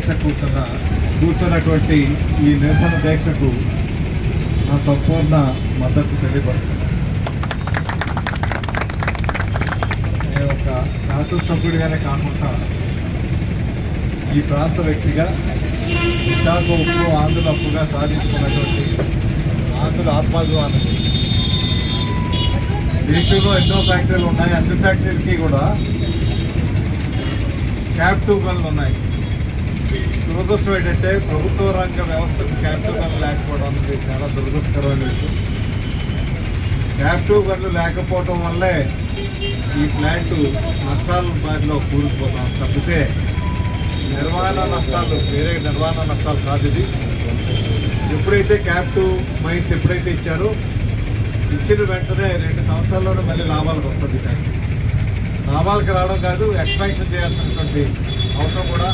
దీక్ష కూర్చున్న కూర్చున్నటువంటి ఈ నిరసన దీక్షకు నా సంపూర్ణ మద్దతు తెలియపరుస్తున్నాను. నేను ఒక శాసనసభ్యుడిగానే కాకుండా ఈ ప్రాంత వ్యక్తిగా విశాఖ ఉప్పు ఆంధ్రుల అప్పుగా సాధించుకున్నటువంటి ఆంధ్రుల ఆత్మాభిమానం దేశంలో ఎన్నో ఫ్యాక్టరీలు ఉన్నాయి. అన్ని ఫ్యాక్టరీలకి కూడా క్యాప్ గన్లు ఉన్నాయి. దురదృష్టం ఏంటంటే ప్రభుత్వ రంగ వ్యవస్థకు క్యాప్టివ్ గన్లు లేకపోవడం అనేది చాలా దురదృష్టకరమైన విషయం. క్యాప్టివ్ గన్లు లేకపోవడం వల్లే ఈ ప్లాంట్ నష్టాల బారిలో కూరుకుపోతాం. తప్పితే నిర్వహణ నష్టాలు వేరే నిర్వహణ నష్టాలు కాదు ఇది. ఎప్పుడైతే క్యాప్టివ్ మైన్స్ ఎప్పుడైతే ఇచ్చారో ఇచ్చిన వెంటనే రెండు సంవత్సరాల్లోనే మళ్ళీ లాభాలకు వస్తుంది ఈ లాభాలకు రావడం కాదు ఎక్స్పాన్షన్ చేయాల్సినటువంటి అవసరం కూడా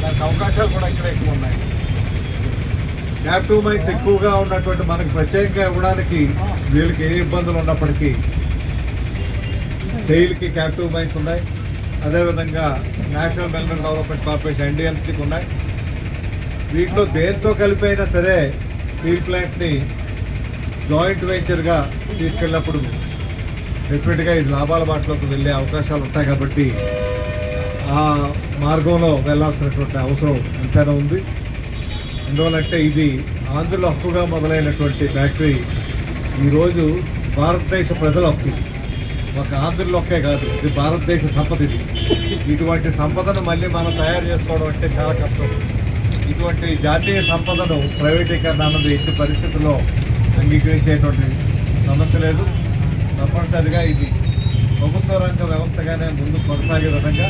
దానికి అవకాశాలు కూడా ఇక్కడ ఎక్కువ ఉన్నాయి. క్యాప్టివ్ మైన్స్ ఎక్కువగా ఉన్నటువంటి మనకు ప్రత్యేకంగా ఇవ్వడానికి వీళ్ళకి ఏ ఇబ్బందులు ఉన్నప్పటికీ సెయిల్కి క్యాప్టివ్ మైన్స్ ఉన్నాయి. అదేవిధంగా నేషనల్ మినరల్ డెవలప్మెంట్ కార్పొరేషన్ ఎన్డీఎంసీకి ఉన్నాయి. వీటిలో దేంతో కలిపైనా సరే స్టీల్ ప్లాంట్ని జాయింట్ వెంచర్గా తీసుకెళ్ళినప్పుడు డెఫినెట్గా ఇది లాభాల బాటలోకి వెళ్ళే అవకాశాలు ఉంటాయి కాబట్టి మార్గంలో వెళ్ళాల్సినటువంటి అవసరం ఎంతైనా ఉంది. ఎందువల్లంటే ఇది ఆంధ్రుల హక్కుగా మొదలైనటువంటి ఫ్యాక్టరీ. ఈరోజు భారతదేశ ప్రజల హక్కు. ఒక ఆంధ్రుల హక్కే కాదు ఇది భారతదేశ సంపద ఇది. ఇటువంటి సంపదను మళ్ళీ మనం తయారు చేసుకోవడం అంటే చాలా కష్టం. ఇటువంటి జాతీయ సంపదను ప్రైవేటీకరణ అన్నది ఎట్టి పరిస్థితుల్లో అంగీకరించేటువంటి సమస్య లేదు. తప్పనిసరిగా ఇది ప్రభుత్వ రంగ వ్యవస్థగానే ముందు కొనసాగే విధంగా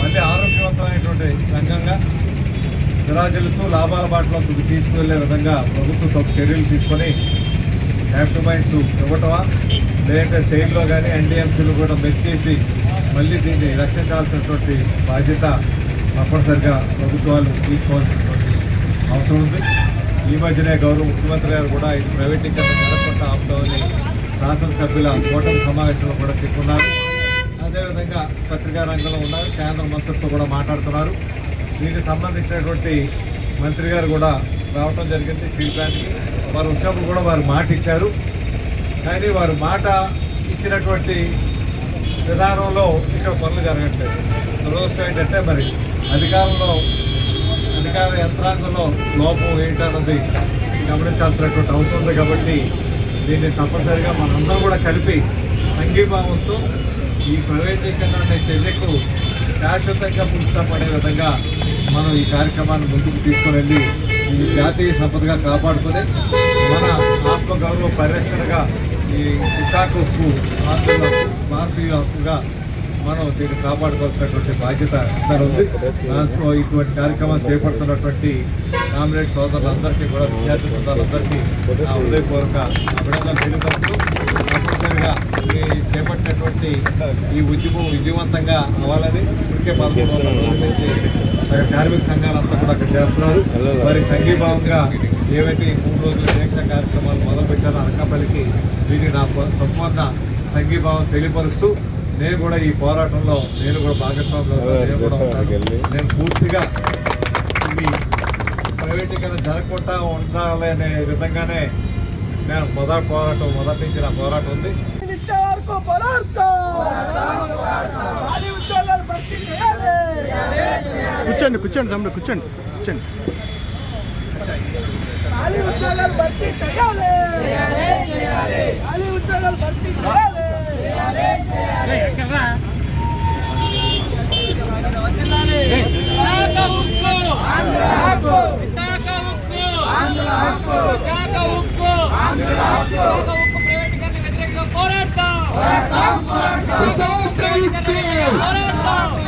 మళ్ళీ ఆరోగ్యవంతమైనటువంటి రంగంగా విరాజులతో లాభాల బాటలోకి తీసుకువెళ్ళే విధంగా ప్రభుత్వం తప్పు చర్యలు తీసుకొని యాప్టమైన్స్ మైన్స్ ఇవ్వటమా? లేదంటే సెయిల్లో కానీ ఎన్డీఎంసీలు కూడా మెచ్చేసి మళ్ళీ దీన్ని రక్షించాల్సినటువంటి బాధ్యత తప్పనిసరిగా ప్రభుత్వాలు తీసుకోవాల్సినటువంటి అవసరం ఉంది. ఈ మధ్యనే గౌరవ ముఖ్యమంత్రి గారు కూడా ఇది ప్రైవేటీకరణ జరగకుండా ఆపుతామని శాసనసభ్యుల కూటమి సమావేశంలో కూడా చెప్పుకున్నారు. అదేవిధంగా పత్రికా రంగంలో ఉన్నారు కేంద్ర మంత్రులతో కూడా మాట్లాడుతున్నారు. దీనికి సంబంధించినటువంటి మంత్రి గారు కూడా రావటం జరిగింది స్టీల్ ప్లాంట్కి. వారు వచ్చినప్పుడు కూడా వారు మాట ఇచ్చారు. కానీ వారు మాట ఇచ్చినటువంటి విధానంలో ఇక్కడ పనులు జరగట్లేదు. దురదృష్టం ఏంటంటే మరి అధికారంలో అధికార యంత్రాంగంలో లోపం ఏంటన్నది గమనించాల్సినటువంటి అవసరం ఉంది కాబట్టి దీన్ని తప్పనిసరిగా మనందరం కూడా కలిపి సంఘీభావంతో ఈ ప్రైవేటీకరణ అనే చర్యకు శాశ్వతంగా పురుషపడే విధంగా మనం ఈ కార్యక్రమాన్ని ముందుకు తీసుకుని వెళ్ళి ఈ జాతీయ సంపదగా కాపాడుకొని మన ఆత్మగౌరవ పరిరక్షణగా ఈ విశాఖ ఉక్కు భారతీయ హక్కు, భారతీయ హక్కుగా మనం దీన్ని కాపాడుకోవాల్సినటువంటి బాధ్యత ఉంది. దాంట్లో ఇటువంటి కార్యక్రమాలు చేపడుతున్నటువంటి కామ్రేడ్ సోదరులందరికీ కూడా విద్యార్థి బృందాలందరికీ నా హృదయపూర్వక అభినందనలు తెలియపరుస్తూ తప్పనిసరిగా చేపట్టినటువంటి ఈ ఉద్యమం విజయవంతంగా అవ్వాలని ఇప్పటికే పదమూడు వందల రోజుల నుంచి కార్మిక సంఘాలంతా కూడా అక్కడ చేస్తున్నారు. మరి సంఘీభావంగా ఏవైతే ఈ మూడు రోజుల దీక్ష కార్యక్రమాలు మొదలుపెట్టారో అనకాపల్లికి వీటిని నా సంపూర్ణ సంఘీభావం తెలియపరుస్తూ నేను కూడా ఈ పోరాటంలో నేను కూడా భాగస్వామ్యం నేను కూడా ఉంటాను. నేను పూర్తిగా ఇది ప్రైవేటీకరణ జరగకుండా ఉండాలి అనే విధంగానే నేను మొదటి పోరాటం మొదటి నుంచి నా పోరాటం ఉంది. కూర్చోండి కూర్చోండి తమ్ముడు కూర్చోండి కూర్చోండి. ఖాళీ ఉద్యోగాలు భర్తీ చేయాలి. ఖాళీ ఉద్యోగాలు భర్తీ చేయాలి విశాఖ ఉక్కు ఆంధ్ర హక్కు విశాఖ ఉక్కు ఆంధ్ర విశాఖ ఉక్కు. విశాఖ ఉక్కు ప్రైవేటీకరణ వ్యతిరేకంగా పోరాడతాం. పోరాడతాం పోరాడతాం.